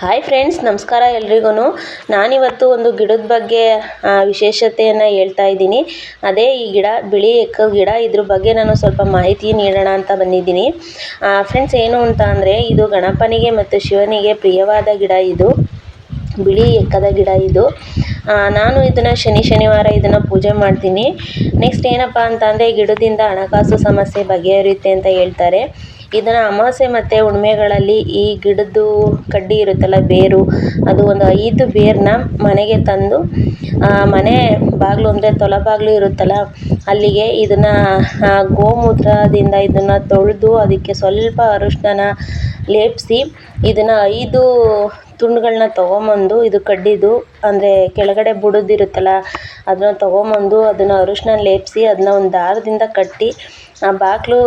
Hi friends ನಮಸ್ಕಾರ ಎಲ್ರಿಗೂ ನಾನಿವತ್ತು ಒಂದು ಗಿಡದ ಬಗ್ಗೆ ವಿಶೇಷತೆಯನ್ನು ಹೇಳ್ತಾ ಇದ್ದೀನಿ. ಅದೇ ಈ ಗಿಡ, ಬಿಳಿ ಎಕ್ಕ ಗಿಡ, ಇದ್ರ ಬಗ್ಗೆ ನಾನು ಸ್ವಲ್ಪ ಮಾಹಿತಿ ನೀಡೋಣ ಅಂತ ಬಂದಿದ್ದೀನಿ. ಫ್ರೆಂಡ್ಸ್ ಏನು ಅಂತ ಅಂದರೆ, ಇದು ಗಣಪನಿಗೆ ಮತ್ತು ಶಿವನಿಗೆ ಪ್ರಿಯವಾದ ಗಿಡ ಇದು. ಬಿಳಿ ಎಕ್ಕದ ಗಿಡ ಇದು. ನಾನು ಇದನ್ನು ಶನಿ ಶನಿವಾರ ಇದನ್ನು ಪೂಜೆ ಮಾಡ್ತೀನಿ. ನೆಕ್ಸ್ಟ್ ಏನಪ್ಪ ಅಂತ ಅಂದರೆ ಗಿಡದಿಂದ ಹಣಕಾಸು ಸಮಸ್ಯೆ ಬಗೆಹರಿಯುತ್ತೆ ಅಂತ ಹೇಳ್ತಾರೆ. ಇದನ್ನು ಅಮಾವಾಸ್ಯೆ ಮತ್ತು ಹುಣ್ಮೆಗಳಲ್ಲಿ ಈ ಗಿಡದ್ದು ಕಡ್ಡಿ ಇರುತ್ತಲ್ಲ ಬೇರು, ಅದು ಒಂದು ಐದು ಬೇರನ್ನ ಮನೆಗೆ ತಂದು ಮನೆ ಬಾಗಿಲು ಅಂದರೆ ತೊಲ ಬಾಗಿಲು ಇರುತ್ತಲ್ಲ, ಅಲ್ಲಿಗೆ ಇದನ್ನು ಗೋಮೂತ್ರದಿಂದ ಇದನ್ನು ತೊಳೆದು ಅದಕ್ಕೆ ಸ್ವಲ್ಪ ಅರಿಶಿನ ಲೇಪಿಸಿ ಇದನ್ನು ಐದು ತುಂಡುಗಳನ್ನ ತೊಗೊಂಬಂದು ಇದು ಕಡ್ಡಿದು, ಅಂದರೆ ಕೆಳಗಡೆ ಬುಡದಿರುತ್ತಲ್ಲ ಅದನ್ನ ತೊಗೊಂಬಂದು ಅದನ್ನು ಅರಿಶಿನ ಲೇಪಿಸಿ ಅದನ್ನ ಒಂದು ದಾರದಿಂದ ಕಟ್ಟಿ, ಆ ಬಾಗಿಲು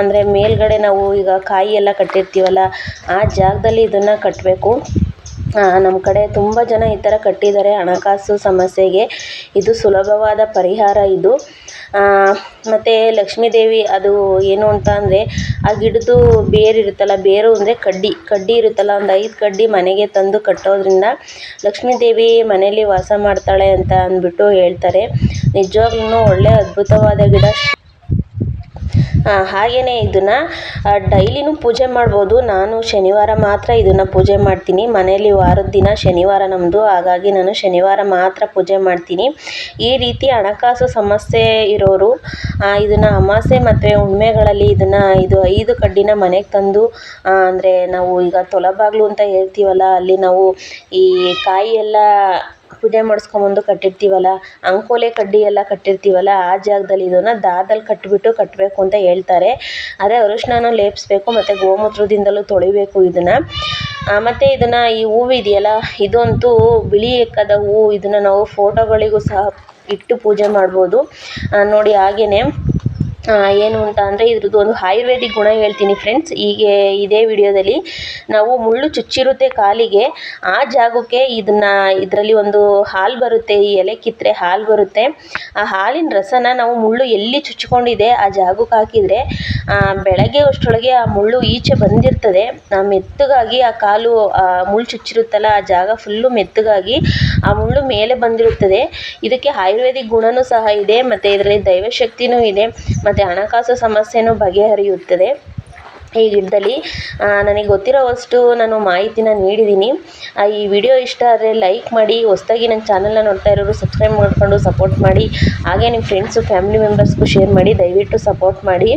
ಅಂದರೆ ಮೇಲ್ಗಡೆ ನಾವು ಈಗ ಕಾಯಿ ಎಲ್ಲ ಕಟ್ಟಿರ್ತೀವಲ್ಲ, ಆ ಜಾಗದಲ್ಲಿ ಇದನ್ನು ಕಟ್ಟಬೇಕು ನಮ್ಮ ಕಡೆ ತುಂಬ ಜನ ಈ ಥರ ಕಟ್ಟಿದ್ದಾರೆ ಹಣಕಾಸು ಸಮಸ್ಯೆಗೆ. ಇದು ಸುಲಭವಾದ ಪರಿಹಾರ ಇದು. ಮತ್ತು ಲಕ್ಷ್ಮೀದೇವಿ ಅದು ಏನು ಅಂತ ಅಂದರೆ ಆ ಗಿಡದ್ದು ಬೇರು ಇರುತ್ತಲ್ಲ, ಬೇರು ಅಂದರೆ ಕಡ್ಡಿ ಕಡ್ಡಿ ಇರುತ್ತಲ್ಲ, ಒಂದು ಐದು ಕಡ್ಡಿ ಮನೆಗೆ ತಂದು ಕಟ್ಟೋದ್ರಿಂದ ಲಕ್ಷ್ಮೀದೇವಿ ಮನೆಯಲ್ಲಿ ವಾಸ ಮಾಡ್ತಾಳೆ ಅಂತ ಅಂದ್ಬಿಟ್ಟು ಹೇಳ್ತಾರೆ. ನಿಜವಾಗ್ಲೂ ಒಳ್ಳೆ ಅದ್ಭುತವಾದ ಗಿಡ. ಹಾಗೆಯೇ ಇದನ್ನು ಡೈಲಿನೂ ಪೂಜೆ ಮಾಡ್ಬೋದು. ನಾನು ಶನಿವಾರ ಮಾತ್ರ ಇದನ್ನು ಪೂಜೆ ಮಾಡ್ತೀನಿ. ಮನೆಯಲ್ಲಿ ವಾರದ ದಿನ ಶನಿವಾರ ನಮ್ಮದು ಹಾಗಾಗಿ ನಾನು ಶನಿವಾರ ಮಾತ್ರ ಪೂಜೆ ಮಾಡ್ತೀನಿ. ಈ ರೀತಿ ಹಣಕಾಸು ಸಮಸ್ಯೆ ಇರೋರು ಇದನ್ನು ಅಮಾಸೆ ಮತ್ತು ಹುಣ್ಮೆಗಳಲ್ಲಿ ಇದನ್ನು, ಇದು ಐದು ಕಡ್ಡಿನ ಮನೆಗೆ ತಂದು ಅಂದರೆ ನಾವು ಈಗ ತೊಲಬಾಗ್ಲು ಅಂತ ಹೇಳ್ತೀವಲ್ಲ, ಅಲ್ಲಿ ನಾವು ಈ ಕಾಯಿ ಪೂಜೆ ಮಾಡಿಸ್ಕೊಂಬಂದು ಕಟ್ಟಿರ್ತೀವಲ್ಲ, ಅಂಕೋಲೆ ಕಡ್ಡಿ ಎಲ್ಲ ಕಟ್ಟಿರ್ತೀವಲ್ಲ, ಆ ಜಾಗದಲ್ಲಿ ಇದನ್ನು ದಾರದಲ್ಲಿ ಕಟ್ಟಿಬಿಟ್ಟು ಕಟ್ಟಬೇಕು ಅಂತ ಹೇಳ್ತಾರೆ. ಅದೇ ಅರಿಶಿನ ಲೇಪಿಸ್ಬೇಕು ಮತ್ತು ಗೋಮೂತ್ರದಿಂದಲೂ ತೊಳಿಬೇಕು ಇದನ್ನು. ಮತ್ತು ಇದನ್ನು ಈ ಹೂವು ಇದೆಯಲ್ಲ, ಇದಂತೂ ಬಿಳಿ ಎಕ್ಕದ ಹೂವು. ಇದನ್ನು ನಾವು ಫೋಟೋಗಳಿಗೂ ಸಹ ಇಟ್ಟು ಪೂಜೆ ಮಾಡ್ಬೋದು. ನೋಡಿ ಹಾಗೆಯೇ ಏನು ಅಂತ ಅಂದರೆ ಇದ್ರದ್ದು ಒಂದು ಆಯುರ್ವೇದಿಕ್ ಗುಣ ಹೇಳ್ತೀನಿ ಫ್ರೆಂಡ್ಸ್ ಹೀಗೆ ಇದೇ ವಿಡಿಯೋದಲ್ಲಿ ನಾವು ಮುಳ್ಳು ಚುಚ್ಚಿರುತ್ತೆ ಕಾಲಿಗೆ, ಆ ಜಾಗಕ್ಕೆ ಇದನ್ನ, ಇದರಲ್ಲಿ ಒಂದು ಹಾಲು ಬರುತ್ತೆ, ಈ ಎಲೆ ಕಿತ್ತರೆ ಹಾಲು ಬರುತ್ತೆ. ಆ ಹಾಲಿನ ರಸನ ನಾವು ಮುಳ್ಳು ಎಲ್ಲಿ ಚುಚ್ಕೊಂಡಿದೆ ಆ ಜಾಗಕ್ಕೆ ಹಾಕಿದರೆ ಬೆಳಗ್ಗೆ ಅಷ್ಟರೊಳಗೆ ಆ ಮುಳ್ಳು ಈಚೆ ಬಂದಿರ್ತದೆ. ಮೆತ್ತಗಾಗಿ ಆ ಕಾಲು, ಆ ಮುಳ್ಳು ಚುಚ್ಚಿರುತ್ತಲ್ಲ, ಆ ಜಾಗ ಫುಲ್ಲು ಮೆತ್ತಗಾಗಿ ಆ ಮುಳ್ಳು ಮೇಲೆ ಬಂದಿರುತ್ತದೆ. ಇದಕ್ಕೆ ಆಯುರ್ವೇದಿಕ್ ಗುಣವೂ ಸಹ ಇದೆ, ಮತ್ತು ಇದರಲ್ಲಿ ದೈವಶಕ್ತಿನೂ ಇದೆ. ಮತ್ತು ಹಣಕಾಸು ಸಮಸ್ಯೆನೂ ಬಗೆಹರಿಯುತ್ತದೆ. ಈ ಗಿಡದಲ್ಲಿ ನನಗೆ ಗೊತ್ತಿರೋವಷ್ಟು ನಾನು ಮಾಹಿತಿನ ನೀಡಿದ್ದೀನಿ. ಈ ವಿಡಿಯೋ ಇಷ್ಟ ಆದರೆ ಲೈಕ್ ಮಾಡಿ, ಹೊಸ್ದಾಗಿ ನನ್ನ ಚಾನಲ್ನ ನೋಡ್ತಾ ಇರೋರು ಸಬ್ಸ್ಕ್ರೈಬ್ ಮಾಡಿಕೊಂಡು ಸಪೋರ್ಟ್ ಮಾಡಿ, ಹಾಗೆ ನಿಮ್ಮ ಫ್ರೆಂಡ್ಸು ಫ್ಯಾಮಿಲಿ ಮೆಂಬರ್ಸ್ಗೂ ಶೇರ್ ಮಾಡಿ, ದಯವಿಟ್ಟು ಸಪೋರ್ಟ್ ಮಾಡಿ.